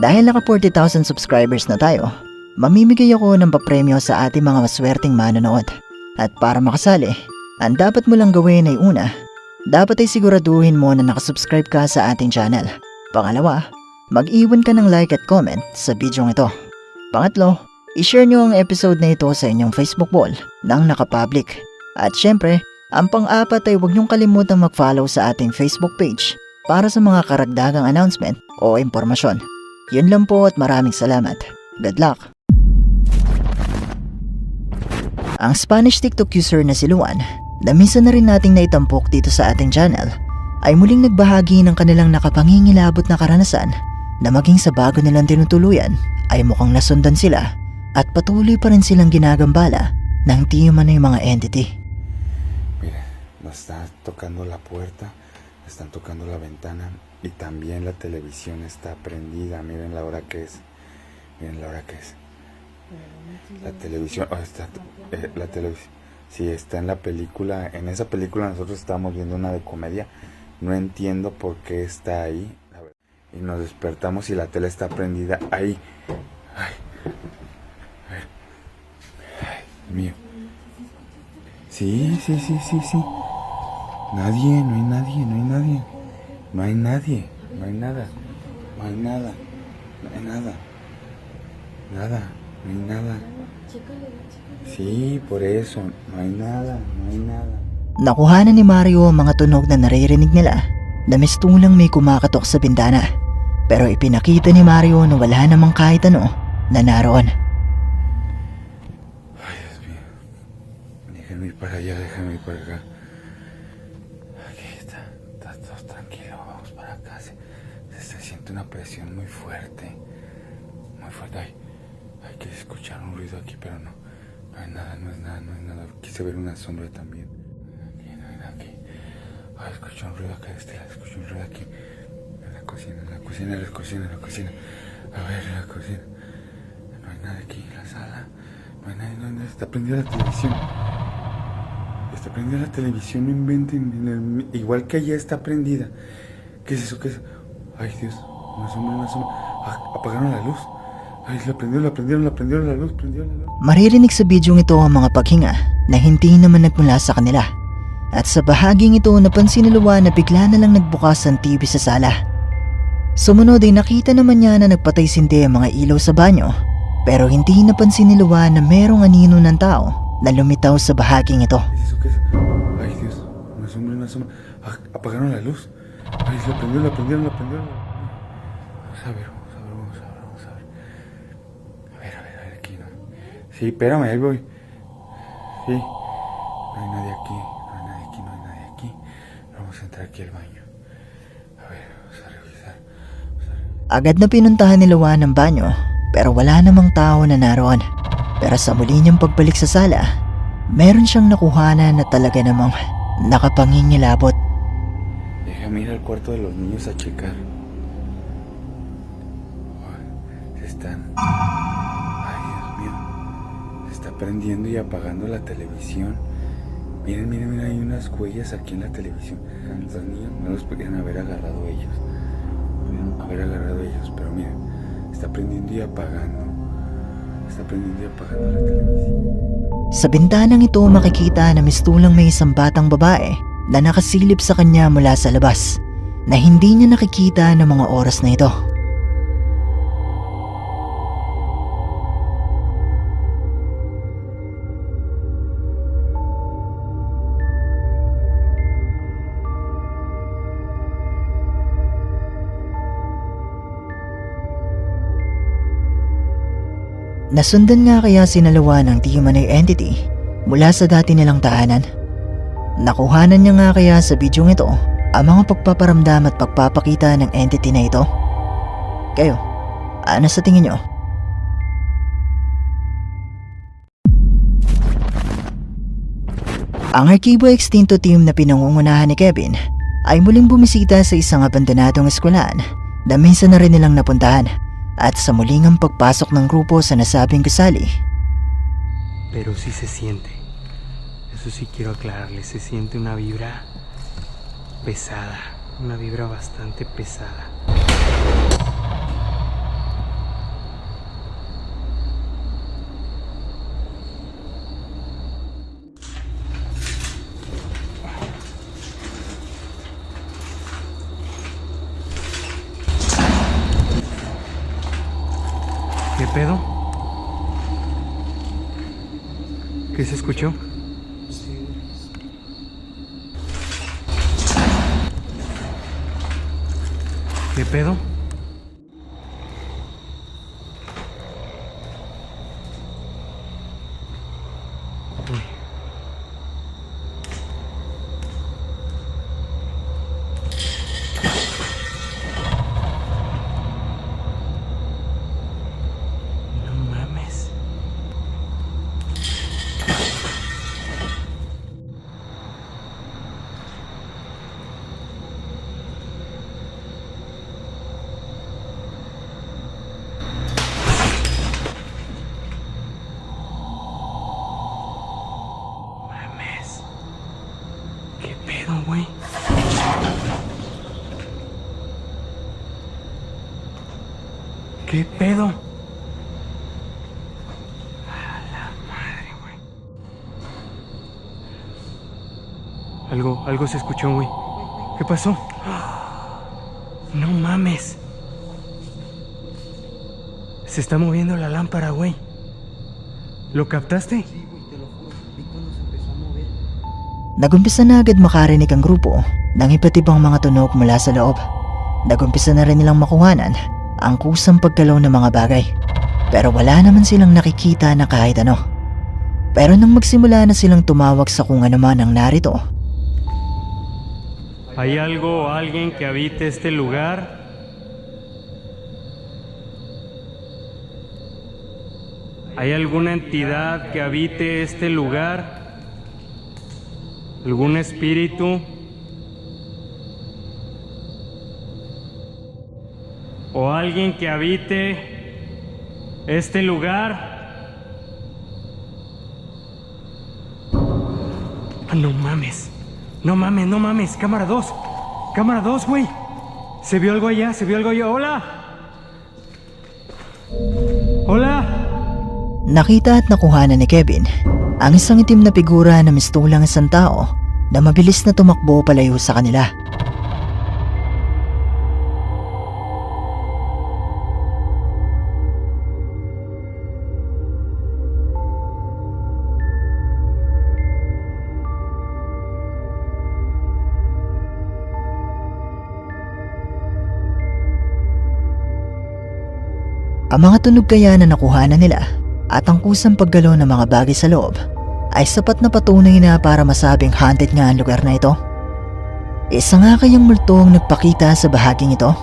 Dahil naka 40,000 subscribers na tayo, mamimigay ako ng papremyo sa ating mga maswerteng manonood. At para makasali, ang dapat mo lang gawin ay una, dapat ay siguraduhin mo na nakasubscribe ka sa ating channel. Pangalawa, mag-iwan ka ng like at comment sa video ito. Pangatlo, i-share nyo ang episode na ito sa inyong Facebook wall nang nakapublic. At syempre, ang pang-apat ay huwag niyong kalimutang mag-follow sa ating Facebook page para sa mga karagdagang announcement o impormasyon. Yun lang po at maraming salamat. Good luck! Ang Spanish TikTok user na si Luan, na minsan na rin nating naitampok dito sa ating channel, ay muling nagbahagi ng kanilang nakapangingilabot na karanasan na maging sa bago nilang tinutuluyan ay mukhang nasundan sila at patuloy pa rin silang ginagambala ng na yung mga entity. Mira, nos está tocando la puerta, están tocando la ventana y también la televisión está prendida. Miren la hora que es. Miren la hora que es. La televisión, oh, está, eh, la televisión. Sí, está en la película. En esa película nosotros estábamos viendo una de comedia. No entiendo por qué está ahí. Y nos despertamos y la tele está prendida ahí. Ay, ay, mío. Sí, sí, sí, sí, sí. Nadie, no hay nadie, no hay nadie. No hay nadie, no hay nada. No hay nada, no hay nada. Nada, no hay nada. Sí, por eso, no hay nada, no hay nada. Nakuhanan ni Mario ang mga tunog na naririnig nila na mistulang may kumakatok sa bintana. Pero ipinakita ni Mario na wala namang kahit ano na naroon. Ay, Dios mío. Déjenme ir para allá, déjenme ir para acá. Presión muy fuerte. Muy fuerte. Ay, hay que escuchar un ruido aquí, pero no. No hay nada, no es nada, no es nada. Quise ver una sombra también. No hay. Ay, escucho un ruido acá, este, escucho un ruido aquí. En la cocina, en la cocina, en la cocina, en la cocina. A ver, en la cocina. No hay nada aquí, en la sala. No hay nadie, no hay. Está prendida la televisión. Está prendida la televisión, no inventen. igual que allá está prendida. ¿Qué es eso? ¿Qué es eso? Ay, Dios. Una sombra, una sombra. Ah, apagaron la luz. Ay, la prendieron, la prendieron, la prendieron la luz, prendieron la luz. Maririnig sa bidyong ito ang mga paghinga na hindi naman nagmula sa kanila. At sa bahaging ito napansin ni Luwa na bigla na lang nagbukas ang TV sa sala. Sumunod ay nakita naman niya na nagpatay sindi ang mga ilaw sa banyo pero hindi napansin ni Luwa na merong anino ng tao na lumitaw sa bahaging ito. Ay, sombra, una sombra. Ah, apagaron la luz. Ay, la prendieron, la prendieron, la prendieron. Vamos a ver, vamos a ver, vamos a ver, vamos a ver. A ver, a ver, a ver, aquí no. Sí, espérame, ahí voy. Sí. No hay nadie aquí, no hay nadie aquí, no hay nadie aquí. Vamos a entrar aquí al baño. A ver, vamos a revisar. Vamos a revisar. Agad na pinuntahan ni Luwa ng banyo pero wala namang tao na naroon. Pero sa muli niyang pagbalik sa sala, meron siyang nakuhanan na talaga namang nakapangingilabot. Déjame ir al cuarto de los niños a checar. Están. Ay, Dios mío. Se está prendiendo y apagando la televisión. Miren, miren, miren, hay unas huellas aquí en la televisión. Los niños no los podían haber agarrado ellos. Podían haber agarrado ellos, pero miren, está prendiendo y apagando. Está prendiendo y apagando la televisión. Sa bintanang ito makikita na mistulang may isang batang babae na nakasilip sa kanya mula sa labas na hindi niya nakikita ng mga oras na ito. Nasundan nga kaya sinalawa ng Timanay entity mula sa dati nilang tahanan. Nakuhanan niya nga kaya sa bidyong ito ang mga pagpaparamdam at pagpapakita ng entity na ito. Kayo, ano sa tingin nyo? Ang Archivo Extinto team na pinangungunahan ni Kevin ay muling bumisita sa isang abandonadong eskwelahan na minsan na rin nilang napuntahan at sa muling ang pagpasok ng grupo sa nasabing gusali Pero sí se siente. Eso sí quiero aclararles. Se siente una vibra pesada. Una vibra bastante pesada. ¿Qué pedo? Uy. No mames. Mames. ¿Qué pedo, güey? ¿Qué pedo? A la madre, güey. Algo, algo se escuchó, güey. ¿Qué pasó? No mames. Se está moviendo la lámpara, güey. ¿Lo captaste? Nagumpisa na agad makarinig ang grupo ng iba't ibang mga tunog mula sa loob. Nagumpisa na rin nilang makuhanan ang kusang pagkalaw ng mga bagay. Pero wala naman silang nakikita na kahit ano. Pero nang magsimula na silang tumawag sa kung ano man ang narito, ¿Hay algo o alguien que habite este lugar? ¿Hay alguna entidad que habite este lugar? ¿Algún espíritu? ¿O alguien que habite este lugar? Ah, no mames. No mames, no mames. Cámara 2. Cámara 2, güey. Se vio algo allá, se vio algo allá. Hola. Hola. nakita at nakuhanan ni Kevin ang isang itim na figura na mistulang isang tao na mabilis na tumakbo palayo sa kanila. Ang mga tunog kaya na nakuhanan nila at ang kusang paggalaw ng mga bagay sa loob ay sapat na patunay na para masabing haunted nga ang lugar na ito. Isa nga kayang multo ang nagpakita sa bahaging ito?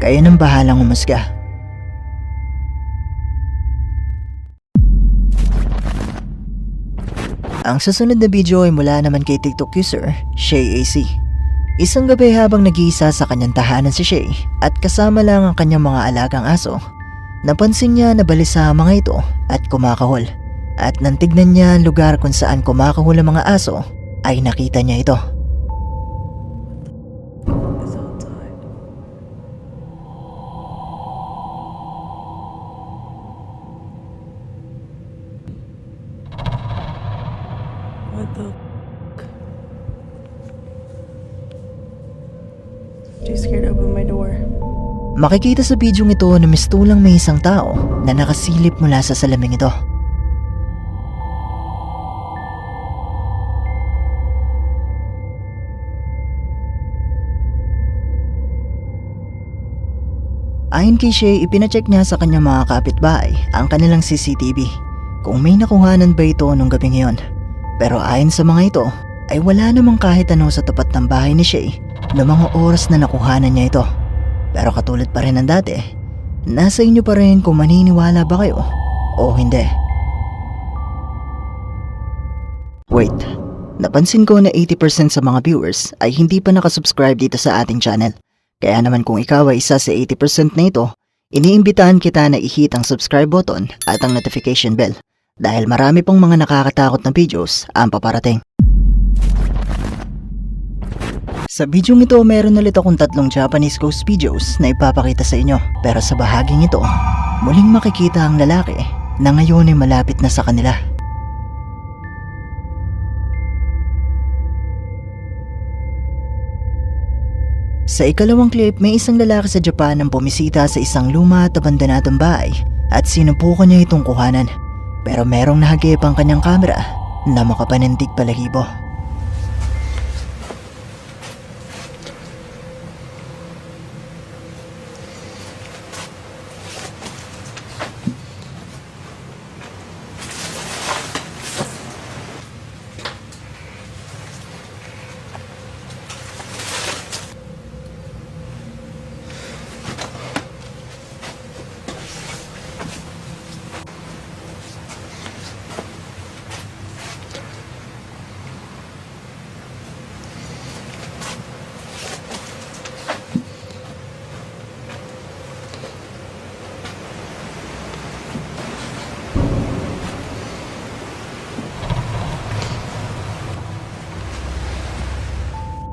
Kayo nang bahalang umusga. Ang susunod na video ay mula naman kay TikTok user, Shay AC. Isang gabi habang nag-iisa sa kanyang tahanan si Shay at kasama lang ang kanyang mga alagang aso, napansin niya na balisa ang mga ito at kumakahol. At nang tignan niya ang lugar kung saan kumakahol ang mga aso, ay nakita niya ito. Too scared to open my door. Makikita sa bidyong ito na mistulang may isang tao na nakasilip mula sa salaming ito. Ayon kay Shay, ipinacheck niya sa kanyang mga kapitbahay ang kanilang CCTV kung may nakuhanan ba ito nung gabi ngayon. Pero ayon sa mga ito, ay wala namang kahit ano sa tapat ng bahay ni Shay mga oras na nakuhanan niya ito. Pero katulad pa rin ng dati, nasa inyo pa rin kung maniniwala ba kayo o hindi. Wait, napansin ko na 80% sa mga viewers ay hindi pa nakasubscribe dito sa ating channel. Kaya naman kung ikaw ay isa sa 80% na ito, iniimbitahan kita na i-hit ang subscribe button at ang notification bell dahil marami pang mga nakakatakot na videos ang paparating. Sa video ito, meron ulit akong tatlong Japanese ghost videos na ipapakita sa inyo. Pero sa bahaging ito, muling makikita ang lalaki na ngayon ay malapit na sa kanila. Sa ikalawang clip, may isang lalaki sa Japan ang bumisita sa isang luma at abandonadong bahay at sinubukan niya itong kuhanan. Pero merong nahagip ang kanyang kamera na makapanindig palahibo.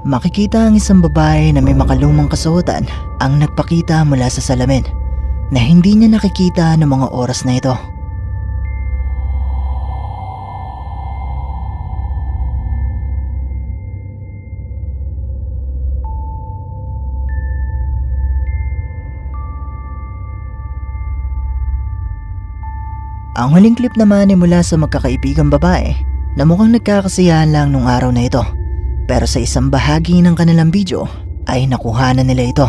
Makikita ang isang babae na may makalumang kasuotan ang nagpakita mula sa salamin na hindi niya nakikita ng mga oras na ito. Ang huling clip naman ay mula sa magkakaibigang babae na mukhang nagkakasiyahan lang nung araw na ito. Pero sa isang bahagi ng kanilang video ay nakuha na nila ito.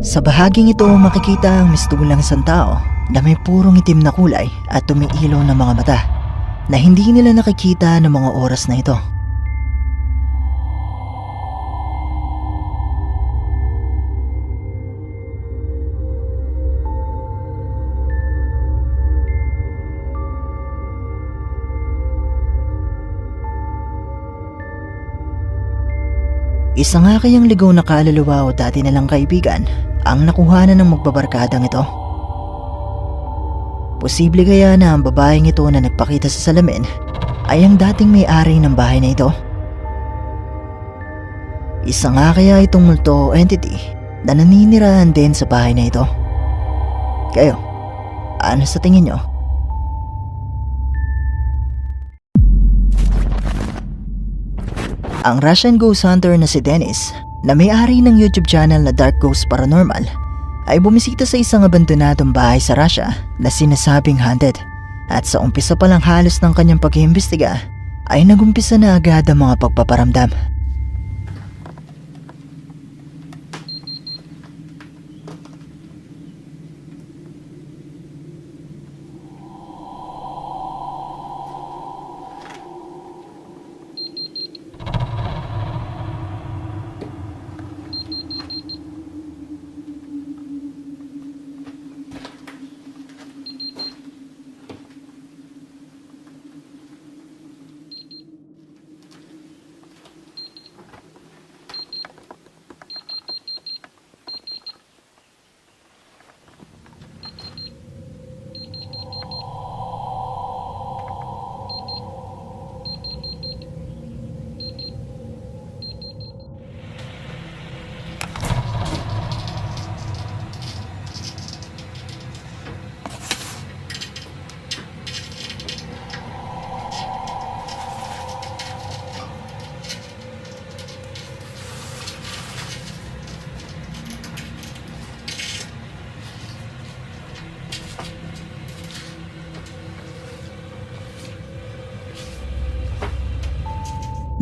Sa bahaging ito makikita ang mistulang isang tao na may purong itim na kulay at tumiilaw na mga mata na hindi nila nakikita ng mga oras na ito. Isa nga kayang ligaw na kaluluwa o dati nilang kaibigan ang nakuha na ng magbabarkadang ito. Posible kaya na ang babaeng ito na nagpakita sa salamin ay ang dating may-ari ng bahay na ito. Isa nga kaya itong multo o entity na naninirahan din sa bahay na ito. Kayo, ano sa tingin nyo? Ang Russian ghost hunter na si Dennis, na may-ari ng YouTube channel na Dark Ghost Paranormal, ay bumisita sa isang abandonadong bahay sa Russia na sinasabing haunted. At sa umpisa pa lang halos ng kanyang pag-iimbestiga, ay nagumpisa na agad ang mga pagpaparamdam.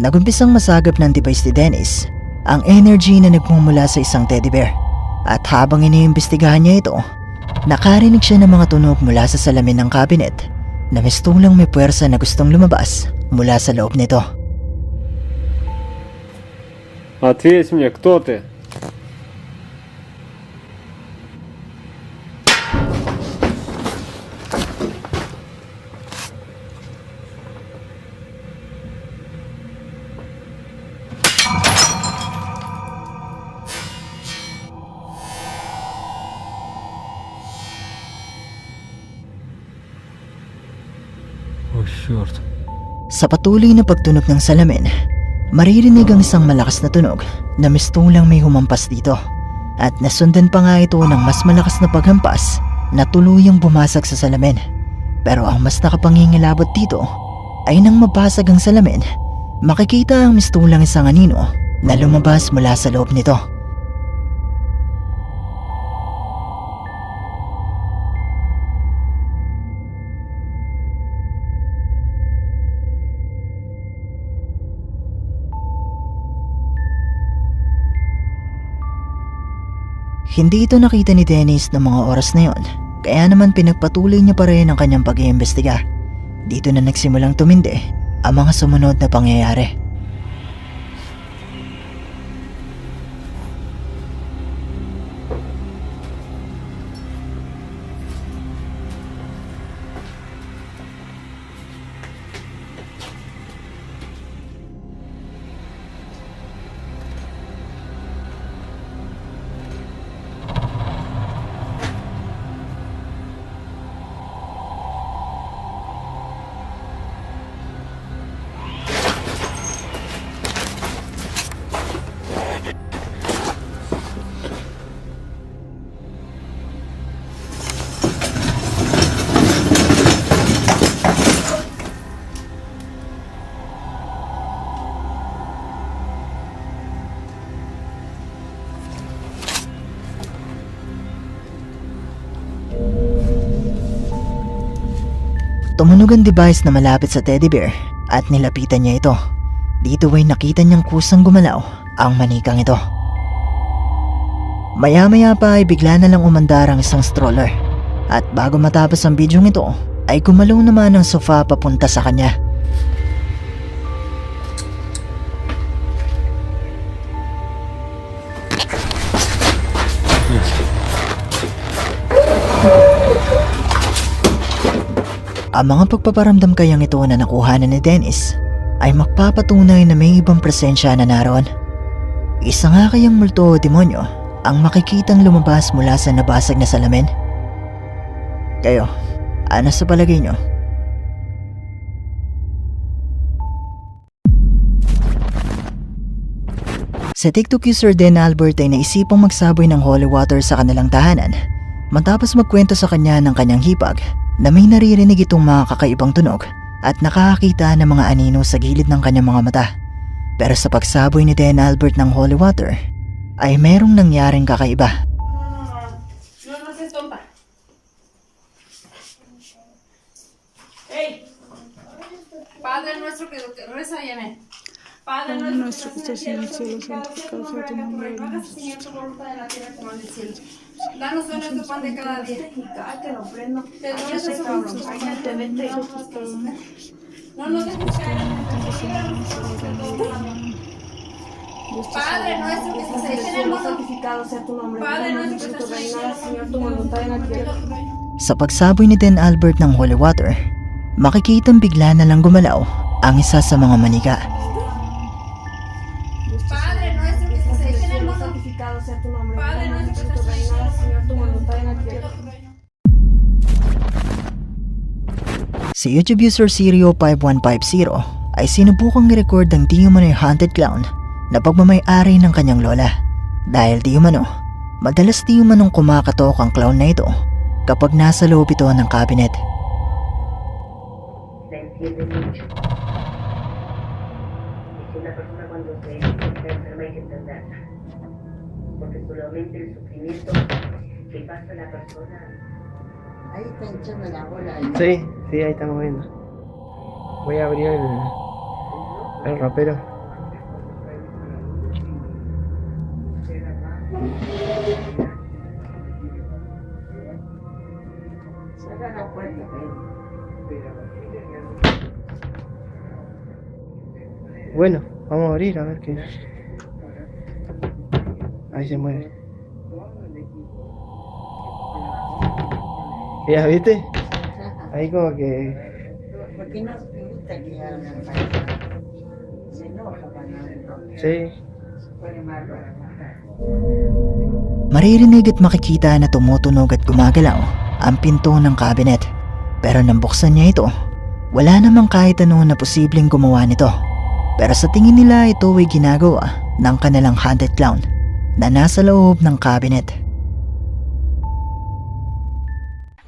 Nagumpisang masagap ng device ni Dennis ang energy na nagmumula sa isang teddy bear. At habang iniimbestigahan niya ito, nakarinig siya ng mga tunog mula sa salamin ng cabinet na mistulang may puwersa na gustong lumabas mula sa loob nito. Ответь мне, кто ты? Sa patuloy na pagtunog ng salamin, maririnig ang isang malakas na tunog na mistulang may humampas dito. At nasundan pa nga ito ng mas malakas na paghampas na tuluyang bumasag sa salamin. Pero ang mas nakapangingilabot dito ay nang mabasag ang salamin, makikita ang mistulang isang anino na lumabas mula sa loob nito. Hindi ito nakita ni Dennis ng mga oras na yon, kaya naman pinagpatuloy niya pa rin ang kanyang pag-iimbestiga. Dito na nagsimulang tumindi ang mga sumunod na pangyayari. Tumunog ang device na malapit sa teddy bear at nilapitan niya ito. Dito ay nakita niyang kusang gumalaw ang manikang ito. Maya-maya pa ay bigla na lang umandar ang isang stroller. At bago matapos ang bidyong ito, ay gumalaw naman ang sofa papunta sa kanya. Ang mga pagpaparamdam kayang ito na nakuha na ni Dennis ay magpapatunay na may ibang presensya na naroon. Isa nga kayang multo o demonyo ang makikitang lumabas mula sa nabasag na salamin. Kayo, ano sa palagay nyo? Sa TikTok user din Albert ay naisipang magsaboy ng holy water sa kanilang tahanan matapos magkwento sa kanya ng kanyang hipag na may naririnig itong mga kakaibang tunog at nakakakita ng mga anino sa gilid ng kanyang mga mata. Pero sa pagsaboy ni Den Albert ng holy water, ay merong nangyaring kakaiba. No, no seas tonta. ¡Ey! Padre nuestro que reza, Yeme. Padre nuestro que estás en el cielo, santificado sea tu nombre. Cielo. Danos hoy nuestro pan de cada día. Te doy nuestro favor. No nos dejes caer en Padre nuestro que estás en el mundo. Santificado sea tu nombre. Padre nuestro que estás en el cielo. Señor, tu voluntad en la tierra. Sa pagsaboy ni Den Albert ng holy water, makikitang bigla na lang gumalaw ang isa sa mga manika. Si YouTube user Sirio5150 ay sinubukang i-record ang di umano'y haunted clown na pagmamayari ng kanyang lola. Dahil di umano, madalas di umanong kumakatok ang clown na ito kapag nasa loob ito ng cabinet. Porque solamente el sufrimiento que pasa la persona Ahí está hinchando la bola. ahí. Sí, sí, ahí estamos viendo. Voy a abrir el, el ropero. Cierra la puerta. Bueno, vamos a abrir a ver qué. Ahí se mueve. ¿Ya viste? Ahí como que. ¿Por qué no te gusta que hablan Se enoja cuando. Sí. Maririnig at makikita na tumutunog at gumagalaw ang pinto ng cabinet. Pero nang buksan niya ito, wala namang kahit ano na posibleng gumawa nito. Pero sa tingin nila ito ay ginagawa ng kanilang haunted clown na nasa loob ng cabinet.